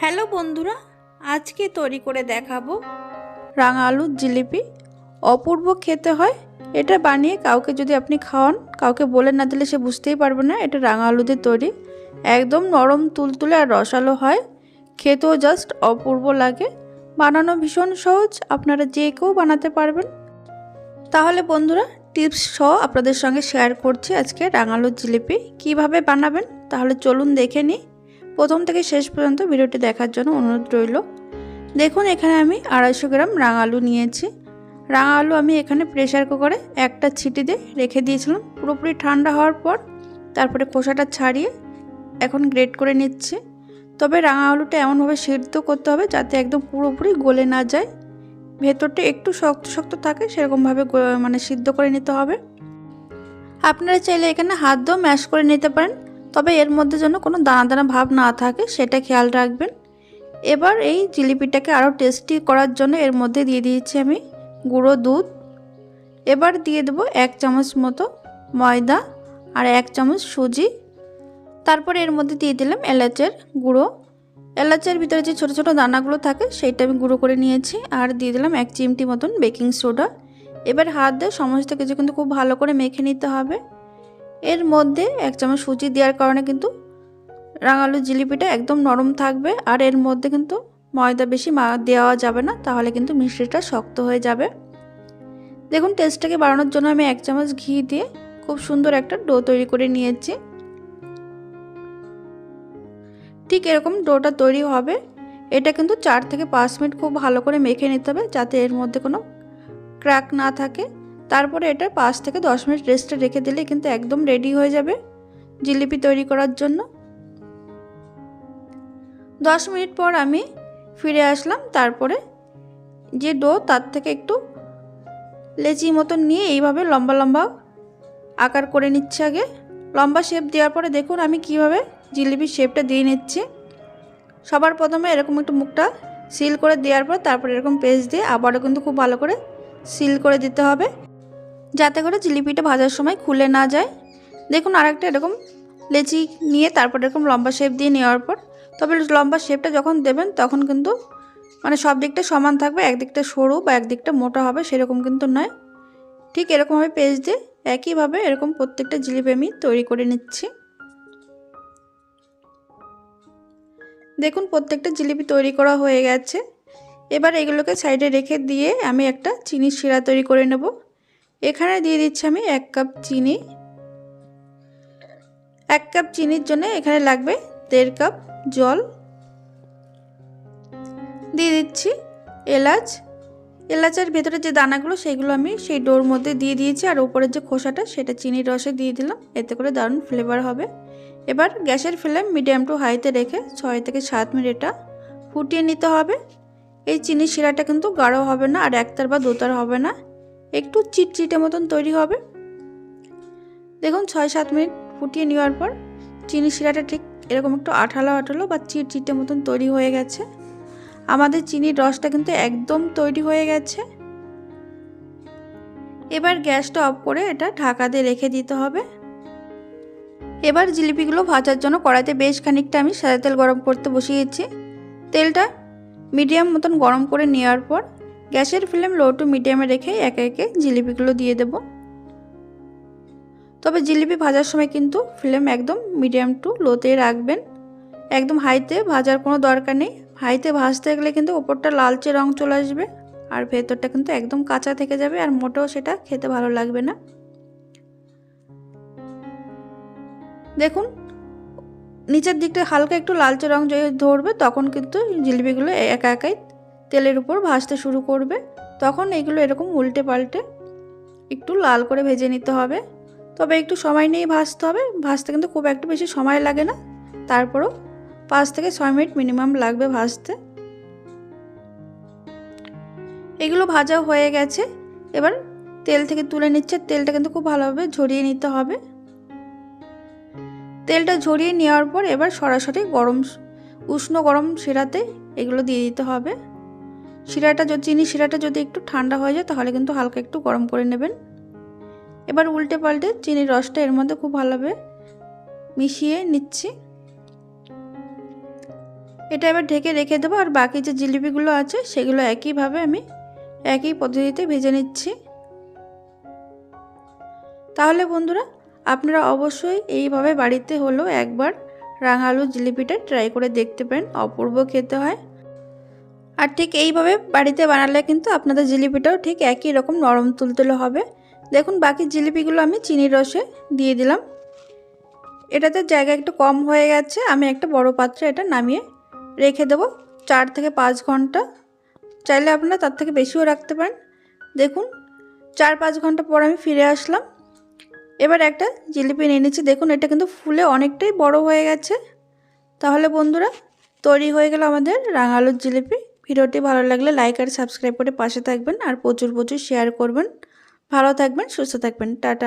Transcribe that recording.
Hello বন্ধুরা, আজকে তৈরি করে দেখাবো রাঙা আলুর জিলিপি। অপূর্ব খেতে হয়, এটা বানিয়ে কাউকে যদি আপনি খাওয়ান, কাউকে বলে না দিলে সে বুঝতেই পারবে না এটা রাঙা আলুদের তৈরি। একদম নরম, তুলতুলে আর রসালো হয়, খেতেও জাস্ট অপূর্ব লাগে। বানানো ভীষণ সহজ, আপনারা যে কেউ বানাতে পারবেন। তাহলে বন্ধুরা টিপস সহ আপনাদের সঙ্গে শেয়ার করছি আজকে রাঙালুর জিলিপি। কীভাবে বানাবেন, তাহলে চলুন দেখে নিই। প্রথম থেকে শেষ পর্যন্ত ভিডিওটি দেখার জন্য অনুরোধ রইল। দেখুন, এখানে আমি আড়াইশো গ্রাম রাঙালু নিয়েছি। রাঙা আলু আমি এখানে প্রেশার কুকারে একটা ছিটি দিয়ে রেখে দিয়েছিলাম। পুরোপুরি ঠান্ডা হওয়ার পর তারপরে খোসাটা ছাড়িয়ে এখন গ্রেট করে নিচ্ছি। তবে রাঙা আলুটা এমনভাবে সিদ্ধ করতে হবে যাতে একদম পুরোপুরি গলে না যায়। ভেতরটা একটু শক্ত শক্ত থাকে, সেরকমভাবে মানে সিদ্ধ করে নিতে হবে। আপনারা চাইলে এখানে হাত দিয়েও ম্যাশ করে নিতে পারেন। তবে এর মধ্যে যেন কোনো দানা দানা ভাব না থাকে, সেটা খেয়াল রাখবেন। এবার এই জিলিপিটাকে আরও টেস্টি করার জন্য এর মধ্যে দিয়ে দিয়েছি আমি গুঁড়ো দুধ। এবার দিয়ে দেবো এক চামচ মতো ময়দা আর এক চামচ সুজি। তারপর এর মধ্যে দিয়ে দিলাম এলাচের গুঁড়ো। এলাচের ভিতরে যে ছোটো ছোটো দানাগুলো থাকে, সেইটা আমি গুঁড়ো করে নিয়েছি আর দিয়ে দিলাম এক চিমটি মতন বেকিং সোডা। এবার হাত দিয়ে সমস্ত কিছু কিন্তু খুব ভালো করে মেখে নিতে হবে। এর মধ্যে এক চামচ সুজি দেওয়ার কারণে কিন্তু রাঙালু জিলিপিটা একদম নরম থাকবে আর এর মধ্যে কিন্তু ময়দা বেশি মা দেওয়া যাবে না, তাহলে কিন্তু মিষ্টিটা শক্ত হয়ে যাবে। দেখুন, টেস্টটাকে বাড়ানোর জন্য আমি এক চামচ ঘি দিয়ে খুব সুন্দর একটা ডো তৈরি করে নিয়েছি। ঠিক এরকম ডোটা তৈরি হবে। এটা কিন্তু চার থেকে পাঁচ মিনিট খুব ভালো করে মেখে নিতে হবে, যাতে এর মধ্যে কোনো ক্র্যাক না থাকে। তারপরে এটা পাঁচ থেকে দশ মিনিট রেস্টে রেখে দিলে কিন্তু একদম রেডি হয়ে যাবে জিলিপি তৈরি করার জন্য। দশ মিনিট পর আমি ফিরে আসলাম, তারপরে যে ডো তার থেকে একটু লেচি মতন নিয়ে এইভাবে লম্বা লম্বা আকার করে নিচ্ছে আগে। লম্বা শেপ দেওয়ার পরে দেখুন আমি কীভাবে জিলিপির শেপটা দিয়ে নিচ্ছি। সবার প্রথমে এরকম একটু মুখটা সিল করে দেওয়ার পর তারপরে এরকম পেস্ট দিয়ে আবারও কিন্তু খুব ভালো করে সিল করে দিতে হবে। যাতে করে জিলিপিটা ভাজার সময় খুলে না যায়। দেখুন আরেকটা এরকম লেচি নিয়ে তারপর এরকম লম্বা শেপ দিয়ে নেওয়ার পর, তবে লম্বা শেপটা যখন দেবেন তখন কিন্তু মানে সব দিকটা সমান থাকবে, একদিকটা সরু বা একদিকটা মোটা হবে সেরকম কিন্তু নয়। ঠিক এরকমভাবে পেস্ট দিয়ে একইভাবে এরকম প্রত্যেকটা জিলিপি আমি তৈরি করে নিচ্ছি। দেখুন প্রত্যেকটা জিলিপি তৈরি করা হয়ে গেছে। এবার এগুলোকে সাইডে রেখে দিয়ে আমি একটা চিনির শিরা তৈরি করে নেব। এখানে দিয়ে দিচ্ছি আমি এক কাপ চিনি। এক কাপ চিনির জন্য এখানে লাগবে দেড় কাপ জল। দিয়ে দিচ্ছি এলাচ। এলাচের ভেতরে যে দানাগুলো, সেগুলো আমি সেই ডোর মধ্যে দিয়ে দিয়েছি আর উপরের যে খোসাটা, সেটা চিনির রসে দিয়ে দিলাম। এতে করে দারুণ ফ্লেভার হবে। এবার গ্যাসের ফ্লেম মিডিয়াম টু হাইতে রেখে ছয় থেকে সাত মিনিট এটা ফুটিয়ে নিতে হবে। এই চিনির শিরাটা কিন্তু গাঢ় হবে না আর একতার বা দুতার হবে না। একটু চিটচিটে মতন তৈরি হবে। দেখুন ছয় সাত মিনিট ফুটিয়ে নেওয়ার পর চিনি শিরাটা ঠিক এরকম একটু আঠালো আঠালো বা চিটচিটে মতন তৈরি হয়ে গেছে। আমাদের চিনির রসটা কিন্তু একদম তৈরি হয়ে গেছে। এবার গ্যাসটা অফ করে এটা ঢাকা দিয়ে রেখে দিতে হবে। এবার জিলিপিগুলো ভাজার জন্য কড়াইতে বেশ খানিকটা আমি সাদা তেল গরম করতে বসিয়েছি। তেলটা মিডিয়াম মতন গরম করে নেওয়ার পর গ্যাসের ফ্লেম লো টু মিডিয়ামে রেখে একে একে জিলিপিগুলো দিয়ে দেব। তবে জিলিপি ভাজার সময় কিন্তু ফ্লেম একদম মিডিয়াম টু লোতে রাখবেন। একদম হাইতে ভাজার কোনো দরকার নেই। হাইতে ভাজতে গেলে কিন্তু ওপরটা লালচে রং চলে আসবে আর ভেতরটা কিন্তু একদম কাঁচা থেকে যাবে আর মোটেও সেটা খেতে ভালো লাগবে না। দেখুন, নিচের দিকটা হালকা একটু লালচে রং যখন ধরবে তখন কিন্তু জিলিপিগুলো একা একাই তেলের উপর ভাজতে শুরু করবে। তখন এগুলো এরকম উল্টে পাল্টে একটু লাল করে ভেজে নিতে হবে। তবে একটু সময় নিয়ে ভাজতে হবে। ভাজতে কিন্তু খুব একটু বেশি সময় লাগে না। তারপরও পাঁচ থেকে ছয় মিনিট মিনিমাম লাগবে ভাজতে। এগুলো ভাজা হয়ে গেছে। এবার তেল থেকে তুলে নিচ্ছে। তেলটা কিন্তু খুব ভালোভাবে ঝরিয়ে নিতে হবে। তেলটা ঝরিয়ে নেওয়ার পর এবার সরাসরি গরম, উষ্ণ গরম সেরাতে এগুলো দিয়ে দিতে হবে। শিরাটা যদি চিনি শিরাটা যদি একটু ঠান্ডা হয়ে যায়, তাহলে কিন্তু হালকা একটু গরম করে নেবেন। এবার উল্টে পাল্টে চিনির রসটা এর মধ্যে খুব ভালোভাবে মিশিয়ে নিচ্ছি। এটা এবার ঢেকে রেখে দেবো, আর বাকি যে জিলিপিগুলো আছে, সেগুলো একইভাবে আমি একই পদ্ধতিতে ভেজে নিচ্ছি। তাহলে বন্ধুরা, আপনারা অবশ্যই এইভাবে বাড়িতে হলেও একবার রাঙালু জিলিপিটা ট্রাই করে দেখতে পারেন। অপূর্ব খেতে হয়। আর ঠিক এইভাবে বাড়িতে বানালে কিন্তু আপনাদের জিলিপিটাও ঠিক একই রকম নরম তুলতুলে হবে। দেখুন, বাকি জিলিপিগুলো আমি চিনির রসে দিয়ে দিলাম। এটাতে জায়গা একটু কম হয়ে গেছে, আমি একটা বড় পাত্রে এটা নামিয়ে রেখে দেবো চার থেকে পাঁচ ঘণ্টা। চাইলে আপনারা তার থেকে বেশিও রাখতে পারেন। দেখুন, চার পাঁচ ঘণ্টা পর আমি ফিরে আসলাম। এবার একটা জিলিপি নিয়ে নিচ্ছি। দেখুন, এটা কিন্তু ফুলে অনেকটাই বড় হয়ে গেছে। তাহলে বন্ধুরা, তৈরি হয়ে গেল আমাদের রাঙালুর জিলিপি। ভিডিওটি ভালো লাগলে লাইক আর সাবস্ক্রাইব করে পাশে থাকবেন আর প্রচুর প্রচুর শেয়ার করবেন। ভালো থাকবেন, সুস্থ থাকবেন। টাটা।